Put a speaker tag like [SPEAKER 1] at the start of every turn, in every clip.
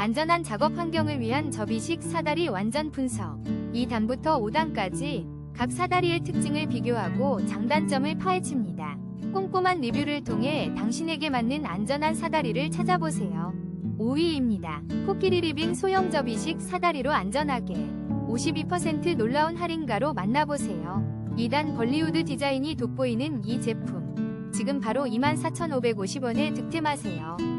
[SPEAKER 1] 안전한 작업 환경을 위한 접이식 사다리 완전 분석 2단부터 5단까지 각 사다리의 특징을 비교하고 장단점을 파헤칩니다. 꼼꼼한 리뷰를 통해 당신에게 맞는 안전한 사다리를 찾아보세요. 5위입니다. 코끼리 리빙 소형 접이식 사다리로 안전하게 52% 놀라운 할인가로 만나보세요. 2단 벌리우드 디자인이 돋보이는 이 제품 지금 바로 24,550원에 득템하세요.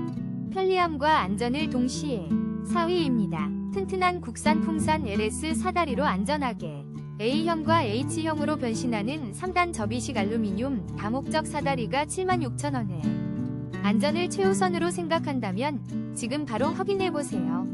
[SPEAKER 1] 편리함과 안전을 동시에 4위입니다. 튼튼한 국산 풍산 LS 사다리로 안전하게 A형과 H형으로 변신하는 3단 접이식 알루미늄 다목적 사다리가 76,000원에 안전을 최우선으로 생각한다면 지금 바로 확인해보세요.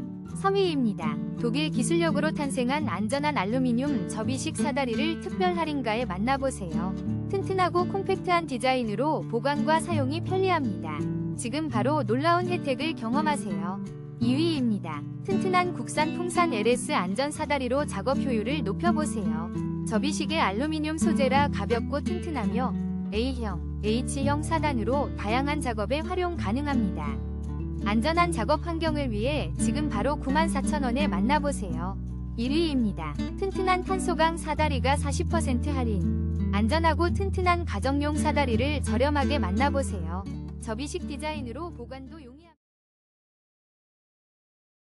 [SPEAKER 1] 3위입니다. 독일 기술력으로 탄생한 안전한 알루미늄 접이식 사다리를 특별 할인가에 만나보세요. 튼튼하고 콤팩트한 디자인으로 보관과 사용이 편리합니다. 지금 바로 놀라운 혜택을 경험하세요. 2위입니다. 튼튼한 국산 풍산 LS 안전 사다리로 작업 효율을 높여보세요. 접이식의 알루미늄 소재라 가볍고 튼튼하며 A형, H형 사단으로 다양한 작업에 활용 가능합니다. 안전한 작업 환경을 위해 지금 바로 94,000원에 만나보세요. 1위입니다. 튼튼한 탄소강 사다리가 40% 할인. 안전하고 튼튼한 가정용 사다리를 저렴하게 만나보세요. 접이식 디자인으로 보관도 용이합니다.